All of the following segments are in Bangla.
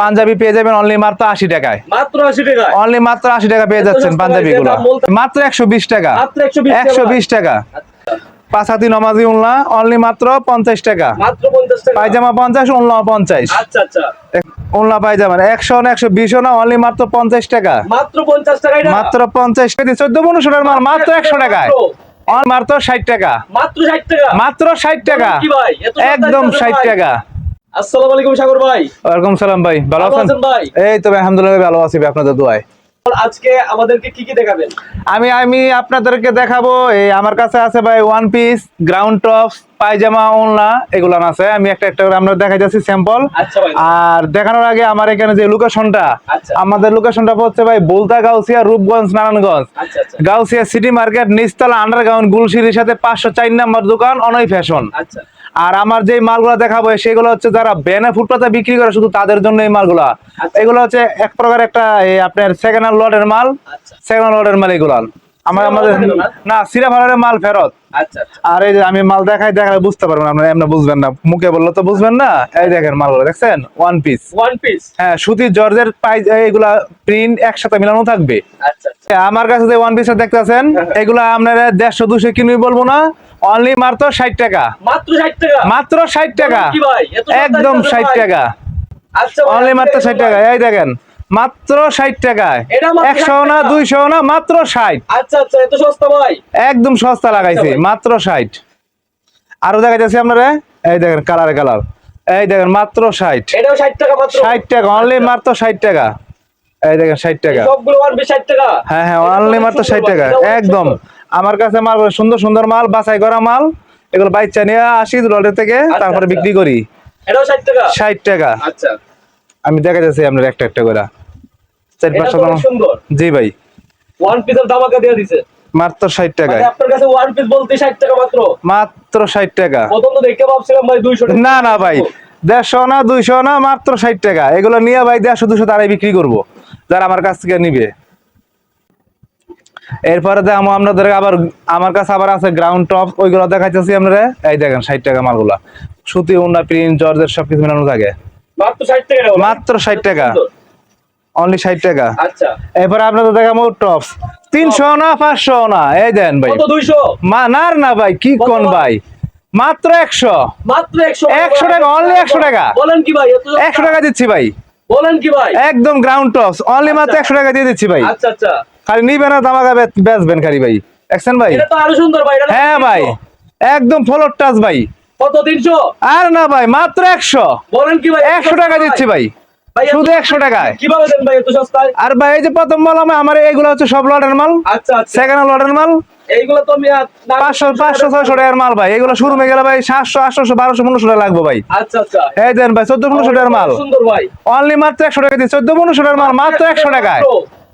পাঞ্জাবি পেয়ে যাবেন অনলি মাত্র আশি টাকায়। মাত্র আশি টাকা অনলি মাত্র আশি টাকা পেয়ে যাচ্ছেন পাঞ্জাবি গুলো মাত্র একশো বিশ টাকা। একশো বিশ টাকা। পাঁচ হাতি নমাজি উল্লা অনলি মাত্র পঞ্চাশ টাকা। পঞ্চাশ পায়জামা পঞ্চাশ উল্লা পঞ্চাশ। উল্লা পায়জামা একশো না একশো বিশ না অনলি মাত্র পঞ্চাশ টাকা। মাত্র পঞ্চাশ টাকা। চোদ্দ পনেরোশো মাত্র একশো টাকায়। মাত্র ষাট টাকা। মাত্র ষাট টাকা। মাত্র ষাট একদম ষাট টাকা। আসসালামু আলাইকুম সাগর ভাই। ওয়ালাইকুম সালাম ভাই ভালো আছেন? ভাই? এই তো আলহামদুলিল্লাহ ভালো আছি আপনাদের দোয়ায়। আজকে আমাদেরকে কি কি দেখাবেন? আমি আমি আপনাদেরকে দেখাবো এই আমার কাছে আছে ভাই ওয়ান পিস গ্রাউন্ড টপস পায়জামা ওনলা এগুলো আছে। আমি একটা একটা করে আমরা দেখাই যাচ্ছি স্যাম্পল আচ্ছা আর দেখানোর আগে আমার এখানে যে লোকেশনটা আচ্ছা। আমাদের লোকেশনটা হচ্ছে ভাই বলতা গাউসিয়া রূপগঞ্জ নারায়ণগঞ্জ। আচ্ছা গাউসিয়া সিটি মার্কেট নিচতলা আন্ডারগ্রাউন্ড গুলশিরির সাথে পাঁচশো চার নাম্বার দোকান অনই ফ্যাশন আচ্ছা। আর আমার যে মালগুলো দেখাবো সেগুলো হচ্ছে যারা ব্যানে ফুটপাতে বিক্রি করে শুধু তাদের জন্য এই মালগুলা। আচ্ছা। এগুলো হচ্ছে এক প্রকার একটা আপনার সেকেন্ড হ্যান্ড লটের মাল সেকেন্ড হ্যান্ড লটের মাল এগুলো। আমার আমাদের না? সিরা ভাড়ার মাল ফেরত। আচ্ছা আচ্ছা। আর এই যে আমি মাল দেখাই দেখালে বুঝতে পারবেন আপনারা এমনি বুঝবেন না। মুখে বললে তো বুঝবেন না। এই দেখেন মালগুলো দেখছেন? ওয়ান পিস ওয়ান পিস হ্যাঁ সুতির জর্জের পাই এইগুলা প্রিন্ট একসাথে মিলানো থাকবে। আচ্ছা আমার কাছে যে ওয়ান পিসটা দেখতেছেন এগুলা আপনারা দেড়শো দুশো কিনবি বলব না। অনলি মাত্র ষাট টাকা। মাত্র ষাট টাকা? মাত্র ষাট টাকা। কি ভাই? একদম ষাট? টাকা। আচ্ছা অনলি আজকে মাত্র ষাট। টাকা। এই দেখেন মাত্র ষাট টাকায় এটা একশো না টাকা। দুইশো না মাত্র ষাট। আচ্ছা আচ্ছা এত সস্তা ভাই? একদম সস্তা লাগাইছে আচ্ছা মাত্র ষাট। আরও দেখা যাচ্ছে আপনারা? এই দেখেন কালারে কালার। এই দেখেন মাত্র ষাট। এটাও ষাট টাকা টাকা অনলি মাত্র ষাট টাকা। এই দেখেন ষাট টাকা। টাকা? হ্যাঁ হ্যাঁ অনলি মাত্র ষাট টাকা। একদম। আমার কাছে মাল সুন্দর সুন্দর মাল বাছাই করা মাল। এগুলো বাইচা নিয়ে আসি লটের থেকে তারপরে আচ্ছা। বিক্রি করি। ষাট টাকা? আচ্ছা। আমি দেখা যাচ্ছে আপনার একটা একটা করে। চার পাঁচশো জি ভাই। ওয়ান পিসের দামাকা দিয়ে দিছে। মাত্র ষাট টাকায় মানে আপনার কাছে ওয়ান পিস বলতে ষাট টাকা মাত্র? মাত্র ষাট টাকা। প্রথম তো দেখতে ভাবছিলাম ভাই দুইশো না না ভাই। দেড়শো না দুইশো না মাত্র ষাট টাকা। এগুলো নিয়ে ভাই দেড়শো দুশো তারাই বিক্রি করব। যারা আমার কাছ থেকে নিবে। এরপরে দেখো আপনাদের আবার আমার কাছে আবার আছে গ্রাউন্ড টপ ওইগুলো দেখাইতেছি আপনারা। এই দেখেন ষাট টাকা মালগুলা। সুতি উন্না প্রিন্ট জর্জের সবকিছু মেলানো থাকে। মাত্র ষাট টাকা এটা বলো। মাত্র 60 টাকা। সুন্দর। অনলি ষাট টাকা। আচ্ছা। এরপরে আপনাদের দেখাবো টপস তিনশো না পাঁচশো না? এই দেন ভাই। দুইশো? না না ভাই কি কোন ভাই? মাত্র একশো। মাত্র একশো। 100 টাকা, only 100 টাকা। বলেন কি ভাই একশো টাকা দিচ্ছি ভাই। বলেন কি ভাই? একদম গ্রাউন্ড টপস অনলি মাত্র। একশো টাকা দিয়ে দিচ্ছি ভাই। আচ্ছা আচ্ছা। খালি নিবেন না দামাকা বে- বেচবেন খালি ভাই। দেখছেন ভাই? এটা তো আরও সুন্দর ভাই হ্যাঁ ভাই একদম ফলোর টাচ ভাই। কত তিনশো? আর না ভাই মাত্র একশো। বলেন কি ভাই এত একশো সস্তা টাকা দিচ্ছি ভাই। শুধু সস্তা একশো টাকায়। কীভাবে দেন ভাই এত সস্তায়? আর ভাই এই যে প্রথম মাল আমার আমার এইগুলো হচ্ছে সব লটের মাল। আচ্ছা আচ্ছা। সেকেন্ড লটের মাল। এইগুলো তো পাঁচশো পাঁচশো ছয়শো টাকার মাল ভাই। এগুলো শুরু হয়ে গেলে ভাই সাতশো আটশো বারোশো পনেরোশো টাকা লাগবে ভাই। আচ্ছা আচ্ছা। এই দেন ভাই চোদ্দ পনেরোশো টাকার মাল। সুন্দর ভাই। অনলি মাত্র একশো টাকা দিয়ে চোদ্দ পনেরোশো টাকার মাল মাত্র একশো টাকায়।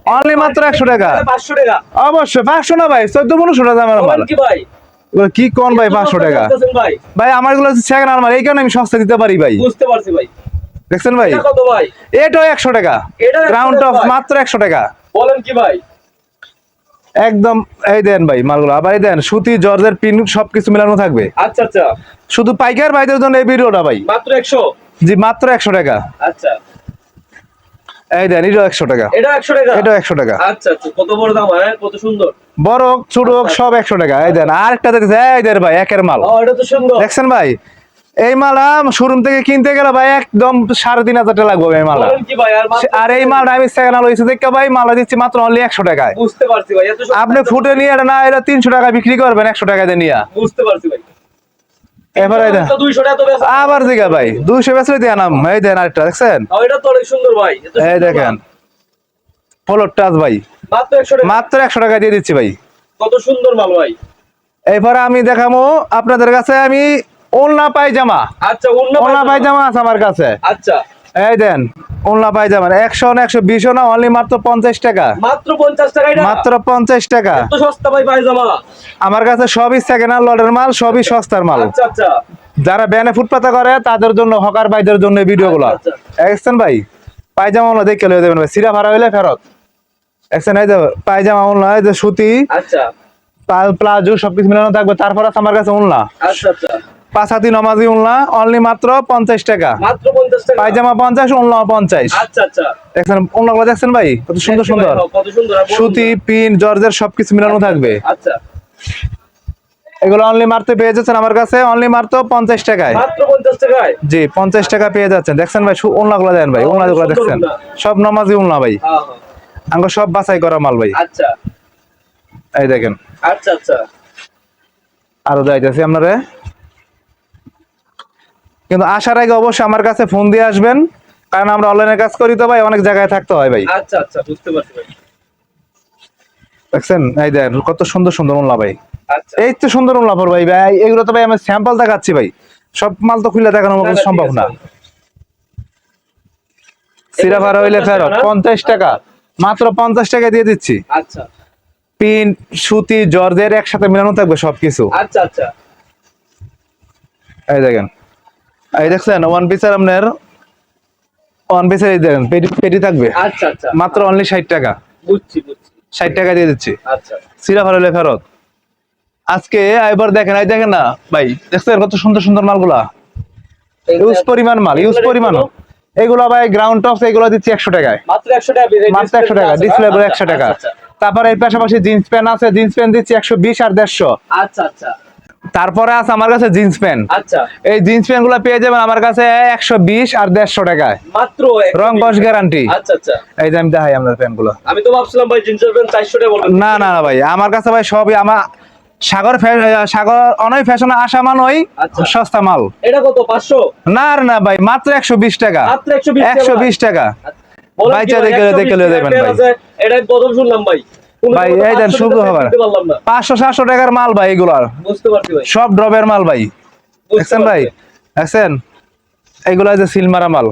অনলি মাত্র একশো টাকা। পাঁচশো টাকা। অবশ্যই পাঁচশো না ভাই চোদ্দ পনেরোশো টাকা মাল। কি ভাই? কি কোন ভাই পাঁচশো টাকা? ভাই। আমারগুলো সেকেন্ড হ্যান্ড এই কারণে আমি সস্তা দিতে পারি ভাই। বুঝতে পারছি ভাই। দেখছেন ভাই? এটা এটাও একশো টাকা। এটাও 100 গ্রাউন্ড টাকা মাত্র একশো টাকা। বলেন কি ভাই? একদম এই দেন ভাই মালগুলো। আবার এই দেন সুতি জর্জের পিন সবকিছু মিলানো থাকবে। আচ্ছা আচ্ছা। শুধু পাইকার ভাইদের জন্য এই ভিডিওটা ভাই। মাত্র একশো? জি মাত্র একশো টাকা। আচ্ছা। এই দেন এটাও একশো টাকা। এটা একশো টাকা? এটাও একশো টাকা। আচ্ছা আচ্ছা কত বড় দাম হ্যাঁ কত সুন্দর। বড় ছোট হোক সব একশো টাকা। এই দেন আরেকটা দেখছে এই দেন ভাই একের মাল। এটা তো সুন্দর। দেখছেন ভাই? এই মালা শোরুম থেকে কিনতে গেলে ভাই একদম সাড়ে তিন হাজার টাকা লাগবে এই মালা আর এই মালটা আমি সেকেন্ড হ্যান্ড হয়েছে দেখে ভাই মালা দিচ্ছি মাত্র অনলি একশো টাকায়। বুঝতে পারছি ভাই আপনি ফুটে নিয়ে না এটা তিনশো টাকা বিক্রি করবেন একশো টাকা দিয়ে নিয়ে। বুঝতে পারছি ভাই। আবার দিঘা ভাই দুইশো দিয়ে নাম। এই দেন আরেকটা দেখছেন? এই দেখেন। টাচ ভাই। মাত্র 100 টাকা। মাত্র একশো টাকা দিয়ে দিচ্ছি ভাই। কত সুন্দর মাল ভাই। এরপরে আমি দেখামো আপনাদের কাছে আমি ওলনা পায়জামা। আচ্ছা ওনা ওলনা। পায়জামা আছে আমার কাছে। আচ্ছা। এই দেন ওলনা পায়জামা একশো না একশো বিশও না অনলি মাত্র পঞ্চাশ টাকা। মাত্র 50 টাকা মাত্র পঞ্চাশ টাকা। সস্তা ভাই পায়জামা। আমার কাছে সবই সেকেন্ড হ্যান্ড লটের মাল সবই সস্তার মাল। আচ্ছা আচ্ছা। যারা ব্যানে ফুটপাতা করে তাদের জন্য হকার ভাইদের জন্য ভিডিও গুলো আচ্ছা, দেখছেন ভাই পায়জামা ওলা দেখে লয়ে দেবেন ভাই। সিরা ভাড়া হইলে ফেরত। দেখছেন এই যে পায়জামা ওলা এই যে সুতি আচ্ছা। পাল প্লাজো সবকিছু মিলানো থাকবে। তারপর আছে আমার কাছে ওনলা। আচ্ছা আচ্ছা। পাঁচ হাতি নমাজি উল্লা অনলি মাত্র পঞ্চাশ টাকা। পায়জামা পঞ্চাশ উল্লা পঞ্চাশ। আচ্ছা আচ্ছা। দেখছেন উল্লাগুলো দেখছেন ভাই? কত সুন্দর সুন্দর। সুতি পিন জর্জের সবকিছু মিলানো থাকবে। আচ্ছা। এগুলো অনলি মারতে পেয়ে যাচ্ছেন আমার কাছে অনলি মাত্র পঞ্চাশ টাকায়। জি পঞ্চাশ টাকা পেয়ে যাচ্ছেন। দেখছেন ভাই উল্লা গুলো দেন ভাই ও, উল্লা গুলো সুন্দর দেখছেন। সব নমাজি উল্লা ভাই। হ্যাঁ হ্যাঁ। আঙ্গ সব বাছাই করা মাল ভাই। আচ্ছা। এই দেখেন। আচ্ছা আচ্ছা। আরও যাইতেছি আপনারে। কিন্তু আসার আগে অবশ্যই আমার কাছে ফোন দিয়ে আসবেন। কারণ আমরা অনলাইনে কাজ করি তো ভাই অনেক জায়গায় থাকতে হয় ভাই। আচ্ছা আচ্ছা বুঝতে পারছি ভাই। দেখছেন? এই দেখেন কত সুন্দর সুন্দর উল্লা ভাই। আচ্ছা। এই তো সুন্দর ফর ভাই ভাই এগুলো তো ভাই আমি স্যাম্পল দেখাচ্ছি ভাই। সব মাল তো খুলে দেখানো আমার সম্ভব না। সিরা ভাড়া হইলে ফেরত পঞ্চাশ টাকা। মাত্র পঞ্চাশ টাকা দিয়ে দিচ্ছি। আচ্ছা। পিন সুতি জর্জের একসাথে মিলানো থাকবে সবকিছু। আচ্ছা আচ্ছা। এই দেখেন এই দেখছেন ওয়ান পিসের আপনার ওয়ান পিসের এই দেখেন পেটি পেটি থাকবে। আচ্ছা আচ্ছা। মাত্র অনলি ষাট টাকা। বুঝছি বুঝছি। ষাট টাকা দিয়ে দিচ্ছি। আচ্ছা। সিরা ফারলে ফেরত। আজকে এবার দেখেন এই দেখেন না ভাই দেখছেন কত সুন্দর সুন্দর মালগুলা? ইউজ পরিমাণ মাল ইউজ পরিমাণ। এগুলো? ভাই গ্রাউন্ড টপস এগুলো দিচ্ছি একশো টাকায়। মাত্র একশো টাকা মাত্র একশো টাকা ডিসপ্লে গুলো একশো টাকা। আচ্ছা তারপরে এর পাশাপাশি জিন্স প্যান্ট আছে জিন্স প্যান্ট দিচ্ছি একশো বিশ আর দেড়শো। আচ্ছা আচ্ছা। তারপরে আছে আমার কাছে জিন্স প্যান্ট। আচ্ছা। এই জিন্স প্যান্টগুলো পেয়ে যাবেন আমার কাছে একশো বিশ আর দেড়শো টাকায়। মাত্র রং কস গ্যারান্টি আচ্ছা আচ্ছা। এই যে আমি দেখাই আপনার প্যান্টগুলো আমি তো ভাবছিলাম ভাই জিন্সের প্যান্ট চারশো টাকা না না না ভাই আমার কাছে ভাই সবই আমার সাগর সাগর অনয় ফ্যাশনে আসা মানই আচ্ছা। সস্তা মাল। এটা কত পাঁচশো? না না ভাই মাত্র একশো বিশ টাকা। একশো বিশ টাকা। ভাই চা দেখে দেখে পেন ভাই। এটা প্রথম শুনলাম ভাই। ভাই, এই দেন, শুভ খবর। পাঁচশো সাতশো টাকার মাল ভাই এগুলার। সব ড্রপের মাল ভাই। দেখছেন ভাই? দেখছেন? এগুলা যে সিলমারা মাল।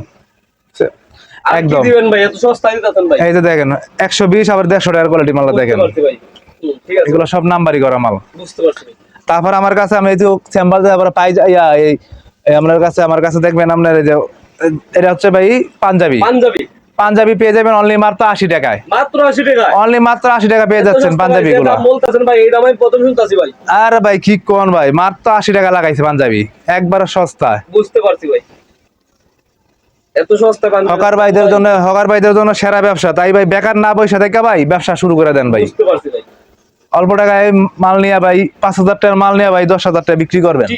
একদম। দিতেছেন ভাই। এই যে দেখেন একশো বিশ আবার দেড়শো টাকার কোয়ালিটি মাল দেখেন। এগুলো সব নাম্বারই করা মাল। তারপর আমার কাছে আমি এই যে চেম্বার তারপরে পাই যা- ইয়া এই আপনার কাছে আমার কাছে দেখবেন আপনার এই যে এটা হচ্ছে ভাই পাঞ্জাবি। পাঞ্জাবি। পাঞ্জাবি পেয়ে যাবেন অনলি মাত্র আশি টাকায়। মাত্র আশি টাকা অনলি মাত্র আশি টাকা পেয়ে যাচ্ছেন পাঞ্জাবি গুলো। আরে ভাই কি কোন ভাই? মাত্র আশি টাকা লাগাইছে পাঞ্জাবি। একবার সস্তা। বুঝতে পারছি ভাই। হকার ভাইদের জন্য হকার ভাইদের জন্য সেরা ব্যবসা। তাই ভাই বেকার না পয়সা থেকে ভাই ব্যবসা শুরু করে দেন ভাই। অল্প টাকায় মাল নিয়ে ভাই পাঁচ হাজার টাকার মাল নিয়ে ভাই দশ হাজার টাকা বিক্রি করবেন।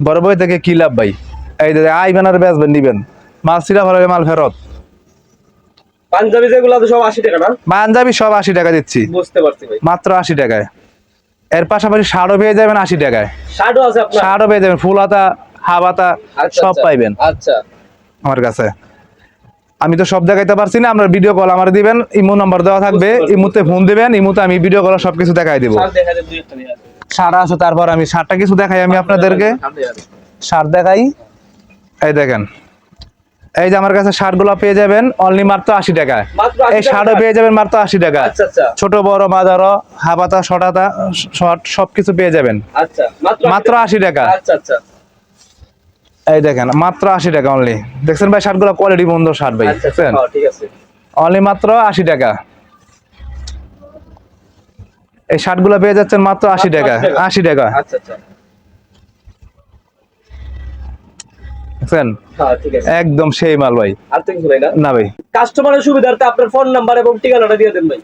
বড় বই থেকে কি লাভ ভাই? এই আইবেন আর বেচবেন নিবেন। মাল সিরা ফেলে মাল ফেরত। পাঞ্জাবি যেগুলো সব আশি টাকা না? পাঞ্জাবি সব আশি টাকা দিচ্ছি। বুঝতে পারছি ভাই। মাত্র আশি টাকায়। এর পাশাপাশি শার্টও পেয়ে যাবেন আশি টাকায়। শার্টও আছে আপনার? শার্টও পেয়ে যাবেন ফুল হাতা হাফ হাতা আচ্ছা, সব আচ্ছা। পাইবেন। আচ্ছা। আমার কাছে। আমি তো সব দেখাইতে পারছি না আপনার ভিডিও কল আমার দিবেন ইমো নাম্বার দেওয়া থাকবে বুঝতে পারছি। ইমুতে ফোন দিবেন ইমুতে আমি ভিডিও কল সবকিছু দেখাই দিব। শার্ট দেখা যায় দুই একটা নিয়ে আসবে। সার আছে তারপর আমি সারটা কিছু দেখাই আমি আপনাদেরকে। সার দেখাই। এই দেখেন। এই যে আমার কাছে শার্টগুলো পেয়ে যাবেন অনলি মাত্র আশি টাকায়। 80 এই শার্টও পেয়ে যাবেন মাত্র আশি টাকা। আচ্ছা আচ্ছা। ছোট বড় মাদারো হাবাতা শটাতা শর্ট সবকিছু পেয়ে যাবেন। আচ্ছা মাত্র আশি টাকা। এই দেখেন মাত্র আশি টাকা অনলি দেখছেন ভাই শার্টগুলো কোয়ালিটি বন্ধ শার্ট ভাই দেখছেন হ্যাঁ, অনলি মাত্র আশি টাকা। এই শার্টগুলো পেয়ে যাচ্ছেন মাত্র আশি টাকা। 80 টাকা। আশি টাকা। আচ্ছা আচ্ছা। দেখছেন? হ্যাঁ একদম সেই মাল ভাই। না না ভাই। কাস্টমারের সুবিধার্থে আপনার ফোন নাম্বার এবং ঠিকানাটা দিয়ে দেন ভাই।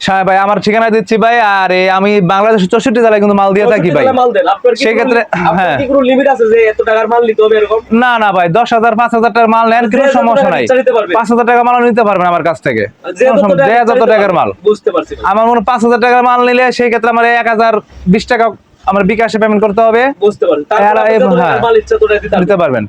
হ্যাঁ ভাই আমার ঠিকানা দিচ্ছি ভাই আর আমি বাংলাদেশ চৌষট্টি জেলায় কিন্তু মাল দিয়ে থাকি ভাই। সেক্ষেত্রে, হ্যাঁ। না না ভাই দশ হাজার পাঁচ হাজার টাকার মাল নেন কোনো সমস্যা নাই। পাঁচ হাজার টাকা মাল নিতে পারবেন আমার কাছ থেকে। যে যত টাকার মাল। বুঝতে পারছি। আমার মনে হয় পাঁচ হাজার টাকার মাল নিলে সেই ক্ষেত্রে আমার এক হাজার বিশ টাকা আমার বিকাশে পেমেন্ট করতে হবে। বুঝতে হ্যাঁ। দিতে দিতে পারবেন।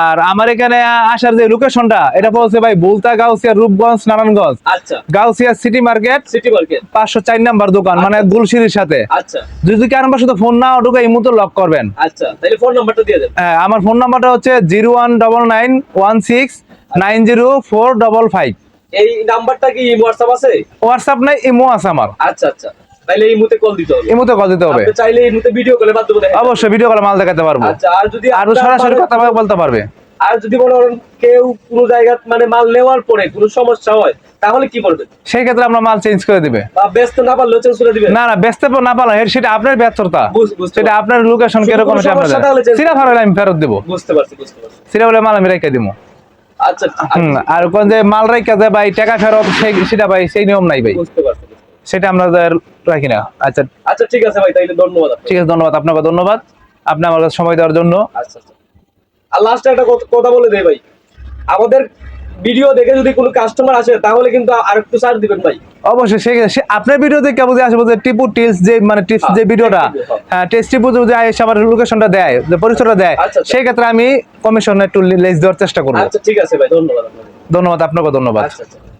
আর আমার এখানে আসার যে লোকেশনটা এটা বলছে ভাই বুলতা গাউসিয়া রূপগঞ্জ নারায়ণগঞ্জ। আচ্ছা। Gausia city market city market পাঁচশো চার নাম্বার দোকান মানে গুলশিরির সাথে। আচ্ছা। যদি কারণ শুধু ফোন না ঢুকে এই মুহূর্তে লক করবেন। আচ্ছা তাহলে ফোন নাম্বারটা দিয়ে দেন। হ্যাঁ, আমার ফোন নাম্বারটা হচ্ছে zero one double nine one six nine zero four double five এই নাম্বারটা কি হোয়াটসঅ্যাপ আছে? হোয়াটসঅ্যাপ নাই ইমো আছে আমার। আচ্ছা আচ্ছা। তাহলে এই মুহূর্তে কল দিতে হবে। ইমোতে কল দিতে হবে। আপনি চাইলে এই মুহূর্তে ভিডিও কলে মাধ্যমে দেখেন অবশ্যই ভিডিও কলে মাল দেখাতে পারব। আচ্ছা আর যদি আর আপনার সরাসরি কথা বলতে পারবে। আর যদি মনে করেন কেউ কোনো জায়গা মানে মাল নেওয়ার পরে কোনো সমস্যা হয় তাহলে কি করবেন সেই ক্ষেত্রে আমরা মাল চেঞ্জ করে দিবে। বা ব্যস্ত না পারলেও চেঞ্জ করে দিবেন না না বেচতে না পারলাম সেটা আপনার ব্যর্থতা। সেটা আপনার লোকেশন কীরকম আপনাদের। সিরা আমি ফেরত দেবো। বুঝতে পারছি বুঝতে পারছি। সিরা বলে মাল আমি রেখে দিব। আচ্ছা আর কোন যে মাল রেখে দেয় ভাই টাকা ফেরত সেই সেটা ভাই সেই নিয়ম নাই ভাই। বুঝতে পারছি। সেটা আমরা রাখি না। আচ্ছা। আচ্ছা ঠিক আছে ভাই তাইলে ধন্যবাদ ঠিক আছে ধন্যবাদ। আপনাকে ধন্যবাদ। আপনি আমার সময় দেওয়ার জন্য। আচ্ছা আচ্ছা। আর লাস্টে একটা কথা- বলে দেই ভাই। আমাদের ভিডিও দেখে যদি কোনো কাস্টমার আসে তাহলে কিন্তু আর একটু ছাড় দিবেন ভাই। অবশ্যই সে আপনার ভিডিও দেখে বুঝে আসবে যে টিপু টিলস যে মানে টিপস যে হ্যাঁ, ভিডিওটা হ্যাঁ। টেস্ট টিপু যে আমার লোকেশনটা দেয় যে পরিচয়টা দেয় আচ্ছা, আচ্ছা। সেই ক্ষেত্রে আমি কমিশন একটু লেস দেওয়ার চেষ্টা করব। আচ্ছা ঠিক আছে ভাই ধন্যবাদ ধন্যবাদ আপনাকে ধন্যবাদ। আচ্ছা।